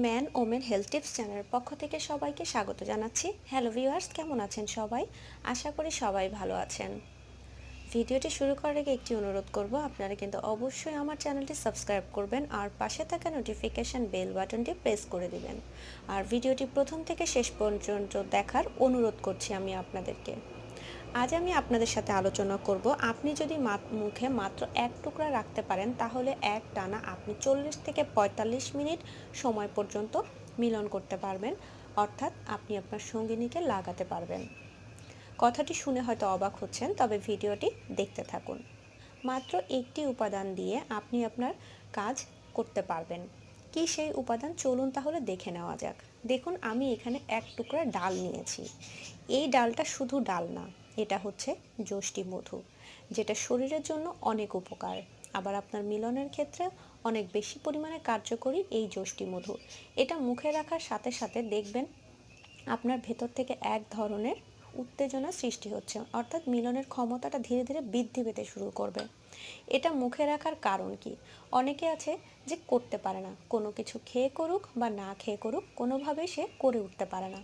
Man women health tips চ্যানেলের পক্ষ থেকে সবাইকে স্বাগত জানাচ্ছি। হ্যালো ভিউয়ার্স, কেমন আছেন সবাই? আশা করি সবাই ভালো আছেন। ভিডিওটি শুরু করার আগে একটি অনুরোধ করব, আপনারা কিন্তু অবশ্যই আমার চ্যানেলটি সাবস্ক্রাইব করবেন আর পাশে থাকা নোটিফিকেশান বেল বাটনটি প্রেস করে দিবেন। আর ভিডিওটি প্রথম থেকে শেষ পর্যন্ত দেখার অনুরোধ করছি আমি আপনাদেরকে। আজ আমি আপনাদের সাথে আলোচনা করব, আপনি যদি মুখে মাত্র এক টুকরা রাখতে পারেন, তাহলে এক টানা আপনি চল্লিশ থেকে পঁয়তাল্লিশ মিনিট সময় পর্যন্ত মিলন করতে পারবেন, অর্থাৎ আপনি আপনার সঙ্গিনীকে লাগাতে পারবেন। কথাটি শুনে হয়তো অবাক হচ্ছেন, তবে ভিডিওটি দেখতে থাকুন। মাত্র একটি উপাদান দিয়ে আপনি আপনার কাজ করতে পারবেন। কি সেই উপাদান? চলুন তাহলে দেখে নেওয়া যাক। দেখুন, আমি এখানে এক টুকরা ডাল নিয়েছি। এই ডালটা শুধু ডাল না এটা হচ্ছে যষ্টি মধু যেটা শরীরের জন্য অনেক উপকার। আবার আপনার মিলনের ক্ষেত্রে অনেক বেশি পরিমাণে কার্যকরী এই যষ্টি মধু এটা মুখে রাখার সাথে সাথে দেখবেন আপনার ভেতর থেকে এক ধরনের উত্তেজনা সৃষ্টি হচ্ছে, অর্থাৎ মিলনের ক্ষমতাটা ধীরে ধীরে বৃদ্ধি পেতে শুরু করবে। এটা মুখে রাখার কারণ কি? অনেকে আছে যে করতে পারে না। কোনো কিছু খেয়ে করুক বা না খেয়ে করুক কোনোভাবেই সে করে উঠতে পারে না।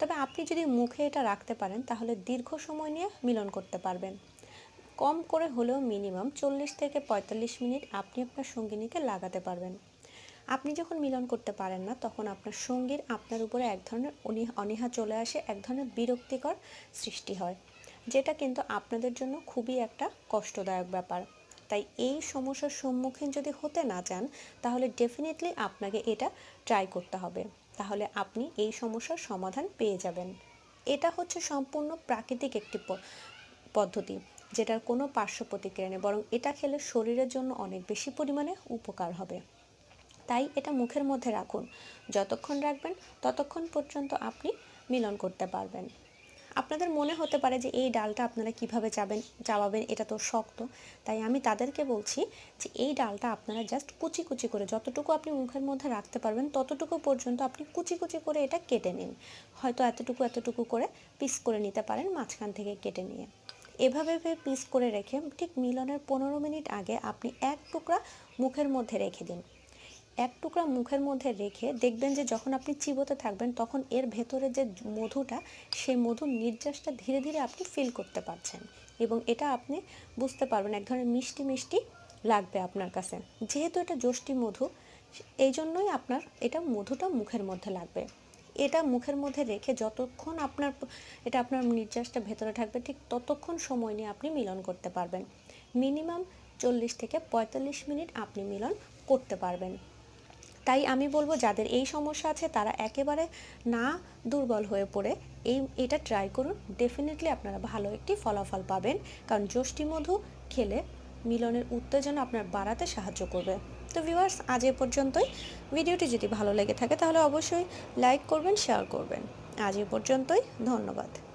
তবে আপনি যদি মুখে এটা রাখতে পারেন, তাহলে দীর্ঘ সময় নিয়ে মিলন করতে পারবেন। কম করে হলেও মিনিমাম চল্লিশ থেকে পঁয়তাল্লিশ মিনিট আপনি আপনার সঙ্গিনীকে লাগাতে পারবেন। আপনি যখন মিলন করতে পারেন না, তখন আপনার সঙ্গীর আপনার উপরে এক ধরনের অনীহা চলে আসে, এক ধরনের বিরক্তিকর সৃষ্টি হয়, যেটা কিন্তু আপনাদের জন্য খুবই একটা কষ্টদায়ক ব্যাপার। তাই এই সমস্যার সম্মুখীন যদি হতে না চান, তাহলে ডেফিনেটলি আপনাকে এটা ট্রাই করতে হবে। তাহলে আপনি এই সমস্যার সমাধান পেয়ে যাবেন। এটা হচ্ছে সম্পূর্ণ প্রাকৃতিক একটি পদ্ধতি, যেটার কোনো পার্শ্ব প্রতিক্রিয়া নেই, বরং এটা খেলে শরীরের জন্য অনেক বেশি পরিমাণে উপকার হবে। তাই এটা মুখের মধ্যে রাখুন। যতক্ষণ রাখবেন, ততক্ষণ পর্যন্ত আপনি মিলন করতে পারবেন। আপনাদের মনে হতে পারে যে এই ডালটা আপনারা কীভাবে চাবেন চাবাবেন এটা তো শক্ত। তাই আমি তাদেরকে বলছি যে এই ডালটা আপনারা জাস্ট কুচি কুচি করে যতটুকু আপনি মুখের মধ্যে রাখতে পারবেন, ততটুকু পর্যন্ত আপনি কুচি কুচি করে এটা কেটে নিন। হয়তো এতটুকু এতটুকু করে পিস করে নিতে পারেন মাঝখান থেকে কেটে নিয়ে। এভাবে পিস করে রেখে ঠিক মিলনের পনেরো মিনিট আগে আপনি এক টুকরা মুখের মধ্যে রেখে দিন। এক টুকরা মুখের মধ্যে রেখে দেখবেন যে যখন আপনি চিবোতে থাকবেন, তখন এর ভেতরে যে মধুটা, সেই মধুর নির্যাসটা ধীরে ধীরে আপনি ফিল করতে পারছেন। এবং এটা আপনি বুঝতে পারবেন, এক ধরনের মিষ্টি মিষ্টি লাগবে আপনার কাছে। যেহেতু এটা যষ্টি মধু, এই জন্যই আপনার এটা মধুটা মুখের মধ্যে লাগবে। এটা মুখের মধ্যে রেখে যতক্ষণ আপনার এটা আপনার নির্যাসটা ভেতরে থাকবে, ঠিক ততক্ষণ সময় নিয়ে আপনি মিলন করতে পারবেন। মিনিমাম চল্লিশ থেকে পঁয়তাল্লিশ মিনিট আপনি মিলন করতে পারবেন। তাই আমি বলব যাদের এই সমস্যা আছে, তারা একেবারে না দুর্বল হয়ে পড়ে, এই, এটা ট্রাই করুন। ডেফিনেটলি আপনারা ভালো একটি ফলাফল পাবেন, কারণ যষ্টি মধু খেলে মিলনের উত্তেজনা আপনার বাড়াতে সাহায্য করবে। তো ভিউয়ার্স আজ এ পর্যন্তই। ভিডিওটি যদি ভালো লেগে থাকে, তাহলে অবশ্যই লাইক করবেন শেয়ার করবেন। আজ এ পর্যন্তই, ধন্যবাদ।